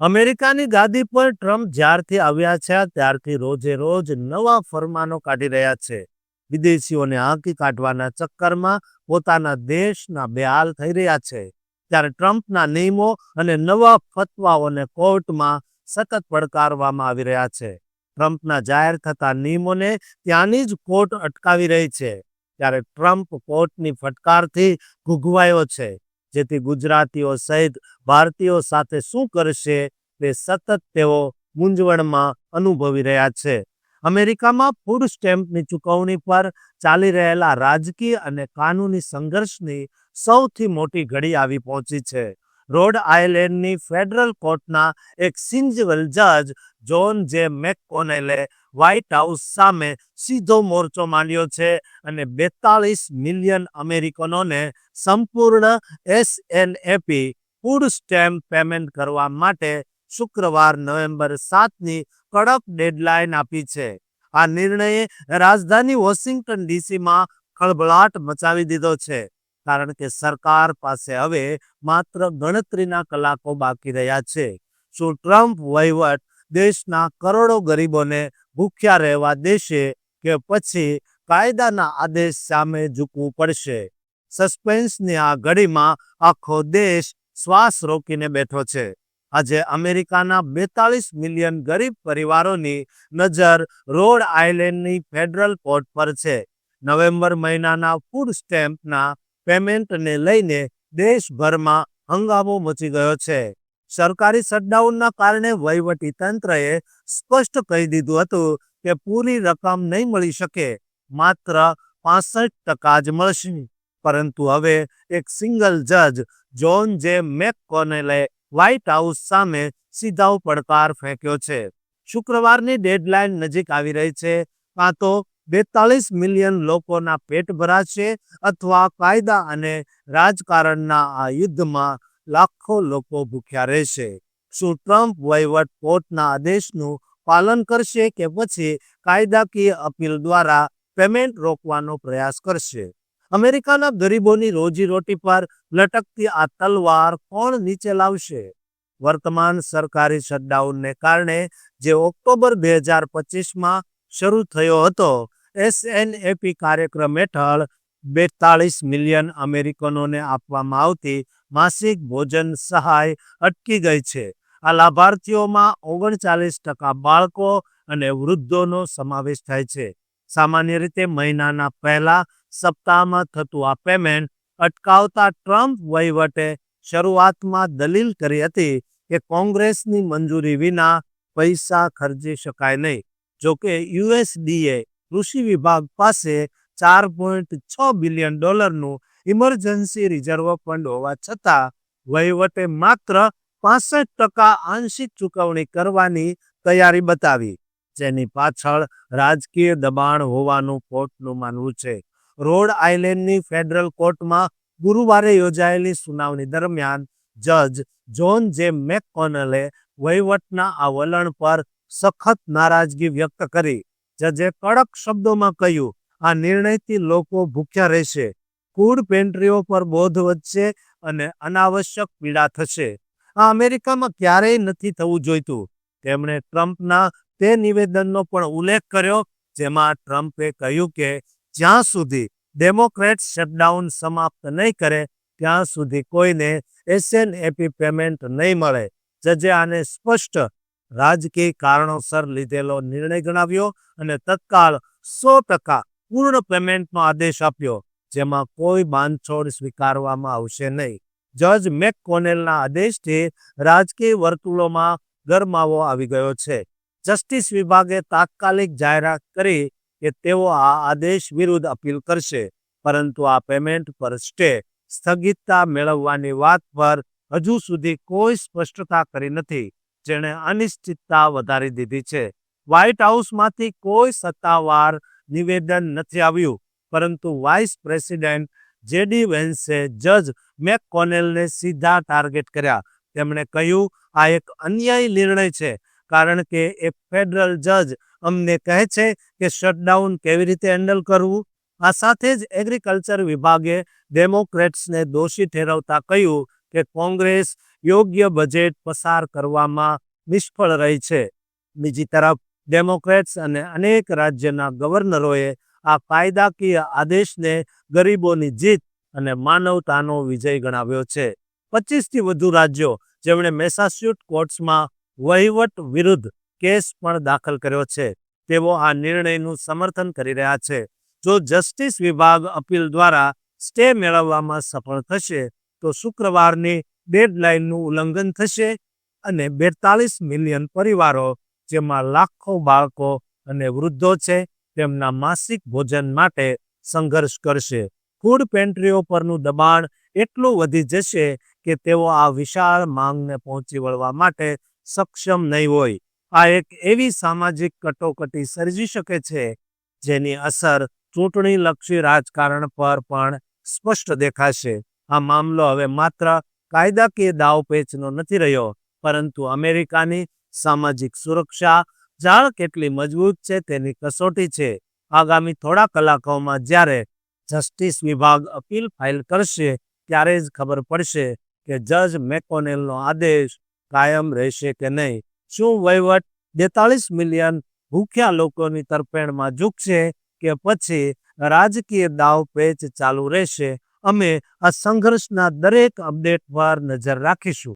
અમેરિકાની ગાદી પર ટ્રમ્પ જ્યારથી આવ્યા છે, ત્યારથી રોજે રોજ નવા ફરમાનો કાઢી રહ્યા છે. વિદેશીઓને હાંકી કાઢવાના ચક્કરમાં પોતાના દેશના બેહાલ થઈ રહ્યા છે. ત્યારે ટ્રમ્પના નિયમો અને નવા ફતવાઓને કોર્ટમાં સતત પડકારવામાં આવી રહ્યા છે. ટ્રમ્પના જાહેર થતા નિયમોને ત્યાંની જ કોર્ટ અટકાવી રહી છે. ત્યારે ટ્રમ્પ કોર્ટની ફટકારથી ઘૂઘવાયો છે. જેથી ગુજરાતીઓ સહિત ભારતીયો સાથે શું કરશે તે સતત તેઓ મૂંઝવણમાં અનુભવી રહ્યા છે. અમેરિકામાં ફૂડ સ્ટેમ્પની ચૂકવણી પર ચાલી રહેલા રાજકીય અને કાનૂની સંઘર્ષની સૌથી મોટી ઘડી આવી પહોંચી છે. રોડ આઇલેન્ડની ફેડરલ કોર્ટના એક સિંજવલ જજ જોન જે મેકકોનેલે વ્હાઇટ હાઉસ સામે સીધો મોરચો માંડ્યો છે અને બેતાળીસ મિલિયન અમેરિકનોને સંપૂર્ણ એસએનએપી ફૂડ સ્ટેમ્પ પેમેન્ટ કરવા માટે શુક્રવાર નવેમ્બર સાતની કડક ડેડલાઇન આપી છે. આ નિર્ણયે રાજધાની વોશિંગ્ટન ડીસીમાં ખળભળાટ મચાવી દીધો છે. કારણ કે સરકાર પાસે હવે માત્ર ગણતરીના કલાકો બાકી રહ્યા છે. શું ટ્રમ્પ વહીવટ દેશના કરોડો ગરીબોને ભૂખ્યા રહેવા દેશે કે પછી કાયદાના આદેશ સામે ઝૂકવું પડશે? સસ્પેન્સની આ ઘડીમાં આખો દેશ શ્વાસ રોકીને બેઠો છે. આજે અમેરિકાના બેતાલીસ મિલિયન ગરીબ પરિવારોની નજર રોડ આઇલેન્ડની ફેડરલ કોર્ટ પર છે. નવેમ્બર મહિનાના ફૂડ સ્ટેમ્પના પેમેન્ટને લઈને દેશભરમાં હંગામો મચી ગયો છે. સરકારી શટડાઉનના કારણે વહીવટી તંત્રએ સ્પષ્ટ કહી દીધું હતું કે પૂરી રકમ નહીં મળી શકે, માત્ર પાસઠ ટકા જ મળશે. પરંતુ હવે એક સિંગલ જજ જોન જે મેકકોનેલે વ્હાઇટ હાઉસ સામે સીધો પડકાર ફેંક્યો છે. શુક્રવારની ડેડલાઇન નજીક આવી રહી છે, કાં તો બેતાલીસ મિલિયન લોકોના પેટ ભરાશે અથવા કાયદા અને રાજકારણના આ યુદ્ધમાં લાખો લોકો ભૂખ્યા રહેશે. શું ટ્રમ્પ વહીવટ કોર્ટના આદેશનું પાલન કરશે કે પછી કાયદાકીય અપીલ દ્વારા પેમેન્ટ રોકવાનો પ્રયાસ કરશે? અમેરિકાના ગરીબોની રોજીરોટી પર લટકતી આ તલવાર કોણ નીચે લાવશે? વર્તમાન સરકારી શટડાઉનને કારણે જે ઓક્ટોબર બે હજાર પચીસમાં શરૂ થયો હતો એસએનએપી કાર્યક્રમ હેઠળ બેતાળીસ મિલિયન અમેરિકનોને આપવામાં આવતી માસિક ભોજન સહાય અટકી ગઈ છે. આ લાભાર્થીઓમાં ઓગણચાલીસ ટકા બાળકો અને વૃદ્ધોનો સમાવેશ થાય છે. સામાન્ય રીતે મહિનાના પહેલા સપ્તાહમાં થતું આ પેમેન્ટ અટકાવતા ટ્રમ્પ વહીવટે શરૂઆતમાં દલીલ કરી હતી કે કોંગ્રેસની મંજૂરી વિના પૈસા ખર્ચી શકાય નહીં. જોકે યુએસડીએ કૃષિ વિભાગ પાસે ચાર પોઈન્ટ છ બિલિયન ડોલરનું ઇમરજન્સી રિઝર્વ ફંડ હોવા છતાં વહીવટે માત્ર પાસઠ ટકા આંશિક ચૂકવણી કરવાની તૈયારી બતાવી. જેની પાછળ રાજકીય દબાણ હોવાનું કોર્ટનું માનવું છે. રોડ આઇલેન્ડની ફેડરલ કોર્ટમાં ગુરુવારે યોજાયેલી સુનાવણી દરમિયાન જજ જોન જે મેકકોનલે વહીવટના આ વલણ પર સખત નારાજગી વ્યક્ત કરી. જજે કડક શબ્દોમાં કહ્યું, આ નિર્ણયથી લોકો ભૂખ્યા રહેશે ફૂડ પેન્ટ્રીઓ પર બોધ વધશે અને અનાવશ્યક પીડા થશે. આ અમેરિકામાં ક્યારેય નથી થવું જોઈતું. તેમણે ટ્રમ્પના તે નિવેદનનો પણ ઉલ્લેખ કર્યો, જેમાં ટ્રમ્પે કહ્યું કે, જ્યાં સુધી ડેમોક્રેટ શટડાઉન સમાપ્ત નહીં કરે, ત્યાં સુધી કોઈને એસએનએપી પેમેન્ટ નહીં મળે. જજે આને સ્પષ્ટ રાજકીય કારણોસર લીધેલો નિર્ણય ગણાવ્યો અને તત્કાળ સો ટકા પૂર્ણ પેમેન્ટનો આદેશ આપ્યો, જેમાં કોઈ બાંધછોડ સ્વીકારવામાં આવશે નહીં. જજ મેકકોનેલના આદેશથી રાજકીય વર્તુળોમાં ગરમાવો આવી ગયો છે. જસ્ટિસ વિભાગે તાત્કાલિક જાહેરાત કરી કે તેઓ આ આદેશ વિરુદ્ધ અપીલ કરશે, પરંતુ આ પેમેન્ટ પર સ્ટે સ્થગિતતા મેળવવાની વાત પર હજુ સુધી કોઈ સ્પષ્ટતા કરી નથી. જેણે અનિશ્ચિતતા વધારી દીધી છે. વ્હાઇટ હાઉસમાંથી કોઈ સત્તાવાર નિવેદન નથી આવ્યું, પરંતુ વાઇસ પ્રેસિડેન્ટ જેડી વેન્સે જજ મેકકોનેલને સીધા ટાર્ગેટ કર્યા. તેમણે કહ્યું, આ એક અન્યાયી નિર્ણય છે, કારણ કે એક ફેડરલ જજ અમને કહે છે કે શટડાઉન કેવી રીતે હેન્ડલ કરવું? આ સાથે જ એગ્રીકલ્ચર વિભાગે ડેમોક્રેટ્સને દોષી ઠેરવતા કહ્યું કે કોંગ્રેસ યોગ્ય બજેટ પસાર કરવામાં નિષ્ફળ રહી છે. બીજી તરફ ડેમોક્રેટ્સ અને અનેક રાજ્યના ગવર્નરોએ આ કાયદાકીય આદેશને ગરીબોની જીત અને માનવતાનો વિજય ગણાવ્યો છે. પચીસથી વધુ રાજ્યો જેમણે મેસાચ્યુટ કોર્ટ્સમાં વહીવટ વિરુદ્ધ કેસ પણ દાખલ કર્યો છે. તેઓ આ નિર્ણયનું સમર્થન કરી રહ્યા છે. જો જસ્ટિસ વિભાગ અપીલ દ્વારા સ્ટે મેળવવામાં સફળ થશે, તો શુક્રવારની ડેડલાઇનનું ઉલ્લંઘન થશે અને બેતાલીસ મિલિયન પરિવારો, જેમાં લાખો બાળકો અને વૃદ્ધો છે, તેમના માસિક ભોજન માટે સંઘર્ષ કરશે. ફૂડ પેન્ટ્રીઓ પરનું દબાણ એટલું વધી જશે કે તેઓ આ વિશાળ માંગને પહોંચી વળવા માટે સક્ષમ નહીં હોય. આ એક એવી સામાજિક કટોકટી સર્જી શકે છે, જેની અસર ચૂંટણીલક્ષી રાજકારણ પર પણ સ્પષ્ટ દેખાશે. આ મામલો હવે માત્ર કાયદાકીય દાવપેચનો નથી રહ્યો, પરંતુ અમેરિકાની સામાજિક સુરક્ષા જાળ કેટલી મજબૂત છે તેની કસોટી છે. આગામી થોડા કલાકોમાં જ્યારે જસ્ટિસ વિભાગ અપીલ ફાઇલ કરશે, ત્યારે જ ખબર પડશે કે જજ મેકોનેલનો આદેશ કાયમ રહેશે કે નહીં. શું વહીવટ બેતાલીસ મિલિયન ભૂખ્યા લોકોની તરફેણમાં ઝૂકશે કે પછી રાજકીય દાવપેચ ચાલુ રહેશે? અમે આ સંઘર્ષના દરેક અપડેટ પર નજર રાખીશું.